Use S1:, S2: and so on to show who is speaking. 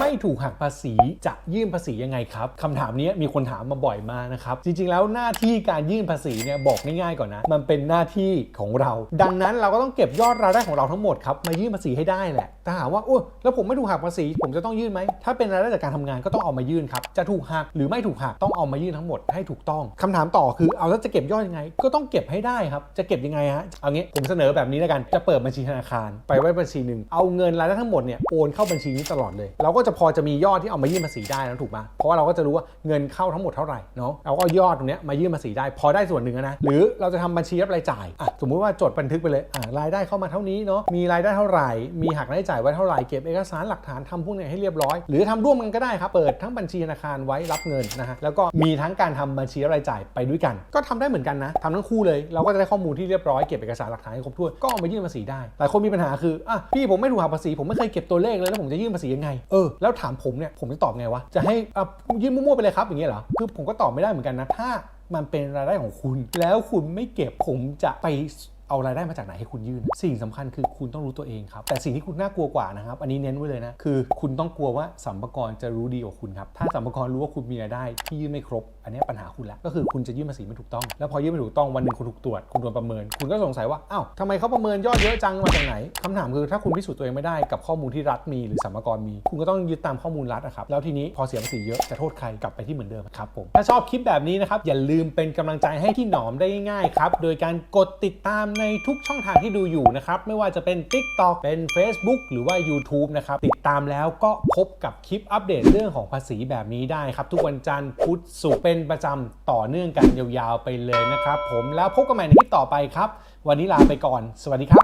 S1: ไม่ถูกหักภาษีจะยื่นภาษียังไงครับคำถามนี้มีคนถามมาบ่อยมากนะครับ จริงๆ แล้วหน้าที่การยื่นภาษีเนี่ยบอกง่ายๆก่อนนะ มันเป็นหน้าที่ของเรา ดังนั้นเราก็ต้องเก็บยอดรายได้ของเราทั้งหมดครับมายื่นภาษีให้ได้แหละแต่ถามว่าโอ้แล้วผมไม่ถูกหักภาษี ผมจะต้องยื่นไหมถ้าเป็นรายได้จากการทำงานก็ต้องเอามายื่นครับจะถูกหักหรือไม่ถูกหักต้องเอามายื่นทั้งหมดให้ถูกต้องคำถามต่อคือเอาแล้วจะเก็บยอดยังไง ก็ต้องเก็บให้ได้ครับจะเก็บยังไงฮะเอางี้ผมเสนอแบบนี้แล้วกันจะเปิดบัญชีธนาคาร ไปไว้บัญชีหนึ่งเอาเงินรายได้ทั้งหมดเนี่ยโอนเข้าบัญชีนี้ตลอดเลยเราก็จะพอจะมียอดที่เอามายื่นภาษีได้นะถูกปะเพราะว่าเราก็จะรู้ว่าเงินเข้าทั้งหมดเท่าไหร่เนาะเราก็ยอดตรงนี้มายื่นภาษีได้ พอได้ส่วนหนึ่งอนะหรือเราจะทำบัญชีรับรายจ่ายอะสมมุติว่าจดบันทึกไปเลยอะรายได้เข้ามาเท่านี้เนาะมีรายได้เท่าไหร่ มีหักรายจ่ายไว้เท่าไหร่เก็บเอกสารหลักฐานทำพวกนี้ให้เรียบร้อย หรือทำร่วมกันก็ได้ครับเปิดทั้งบัญชีธนาคารไว้รับเงินนะฮะแล้วก็มีทั้งการทำบัญชีรับรายจ่ายไปด้วยกัน ก็ทำได้เหมือนกันนะทำทั้งคู่เลยเราก็จะได้ข้อมูลที่เรียบร้อยเก็บเอกสารหลักฐานให้ครบถ้วนก็มายื่นภาษีได้หลายคนมีปัญหาคืออะพี่ผมไม่ถูกหักภาษีผมไม่เคยเก็บตัวเลขเลยแล้วผมจะยื่นภาษียังไงเออแล้วถามผมเนี่ยผมจะตอบไงวะจะให้อะยิ้มมั่วๆไปเลยครับอย่างเงี้ยเหรอคือผมก็ตอบไม่ได้เหมือนกันนะถ้ามันเป็นรายได้ของคุณ แล้วคุณไม่เก็บผมจะไป เอารายได้มาจากไหนให้คุณยื่น สิ่งสำคัญคือคุณต้องรู้ตัวเองครับ แต่สิ่งที่คุณน่ากลัวกว่านะครับ อันนี้เน้นไว้เลยนะ คือคุณต้องกลัวว่าสัมภากระจะรู้ดีกว่าคุณครับ ถ้าสัมภากระรู้ว่าคุณมีรายได้ที่ยื่นไม่ครบ อันนี้ปัญหาคุณแล้ว ก็คือคุณจะยื่นภาษีไม่ถูกต้อง แล้วพอยื่นไม่ถูกต้องวันหนึ่งคุณถูกตรวจ คุณโดนประเมิน คุณก็สงสัยว่า อ้าวทำไมเขาประเมินยอดเยอะจังมาจากไหนคำถามคือถ้าคุณพิสูจน์ตัวเองไม่ได้กับข้อมูลที่รัฐมีหรือสัมภากระมี คุณก็ต้องยึดตามข้อมูลรัฐนะครับแล้วทีนี้พอเสียภาษีเยอะจะโทษใครกลับไปที่เหมือนเดิมครับผมถ้าชอบคลิปแบบนี้นะครับอย่าลืมเป็นกำลังใจให้ที่หนอมได้ง่ายครับโดยการกดติดตามในทุกช่องทางที่ดูอยู่นะครับ ไม่ว่าจะเป็น TikTok เป็น Facebook หรือว่า YouTube นะครับ ติดตามแล้วก็พบกับคลิปอัปเดตเรื่องของภาษีแบบนี้ได้ครับ ทุกวันจันทร์พุธศุกร์เป็นประจำต่อเนื่องกันยาวๆไปเลยนะครับ ผมแล้วพบกันใหม่ในคลิปต่อไปครับ วันนี้ลาไปก่อน สวัสดีครับ